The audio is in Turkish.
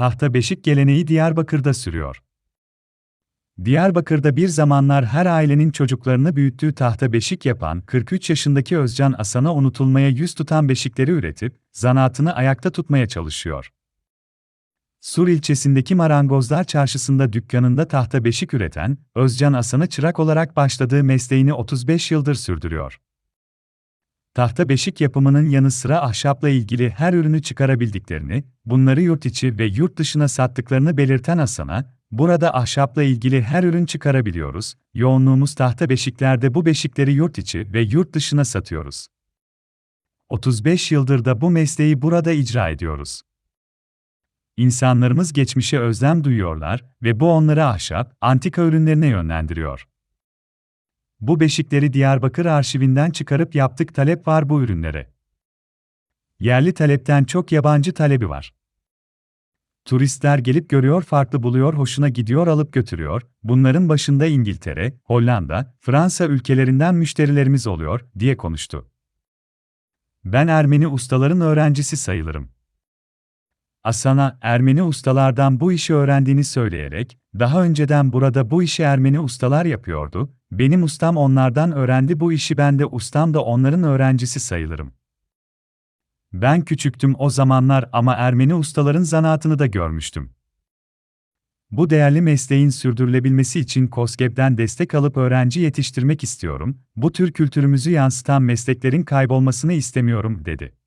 tahta beşik geleneği Diyarbakır'da sürüyor. Diyarbakır'da bir zamanlar her ailenin çocuklarını büyüttüğü tahta beşik yapan 43 yaşındaki Özcan Asan'a unutulmaya yüz tutan beşikleri üretip zanaatını ayakta tutmaya çalışıyor. Sur ilçesindeki Marangozlar Çarşısı'nda dükkanında tahta beşik üreten Özcan Asan'ı çırak olarak başladığı mesleğini 35 yıldır sürdürüyor. Tahta beşik yapımının yanı sıra ahşapla ilgili her ürünü çıkarabildiklerini, bunları yurt içi ve yurt dışına sattıklarını belirten Hasan'a, burada ahşapla ilgili her ürün çıkarabiliyoruz, yoğunluğumuz tahta beşiklerde bu beşikleri yurt içi ve yurt dışına satıyoruz. 35 yıldır da bu mesleği burada icra ediyoruz. İnsanlarımız geçmişe özlem duyuyorlar ve bu onları ahşap, antika ürünlerine yönlendiriyor. Bu beşikleri Diyarbakır arşivinden çıkarıp yaptık talep var bu ürünlere. Yerli talepten çok yabancı talebi var. Turistler gelip görüyor, farklı buluyor, hoşuna gidiyor, alıp götürüyor. Bunların başında İngiltere, Hollanda, Fransa ülkelerinden müşterilerimiz oluyor, diye konuştu. Ben Ermeni ustaların öğrencisi sayılırım. Asana, Ermeni ustalardan bu işi öğrendiğini söyleyerek, daha önceden burada bu işi Ermeni ustalar yapıyordu, benim ustam onlardan öğrendi bu işi ben de ustam da onların öğrencisi sayılırım. Ben küçüktüm o zamanlar ama Ermeni ustaların zanaatını da görmüştüm. Bu değerli mesleğin sürdürülebilmesi için KOSGEB'den destek alıp öğrenci yetiştirmek istiyorum, bu tür kültürümüzü yansıtan mesleklerin kaybolmasını istemiyorum, dedi.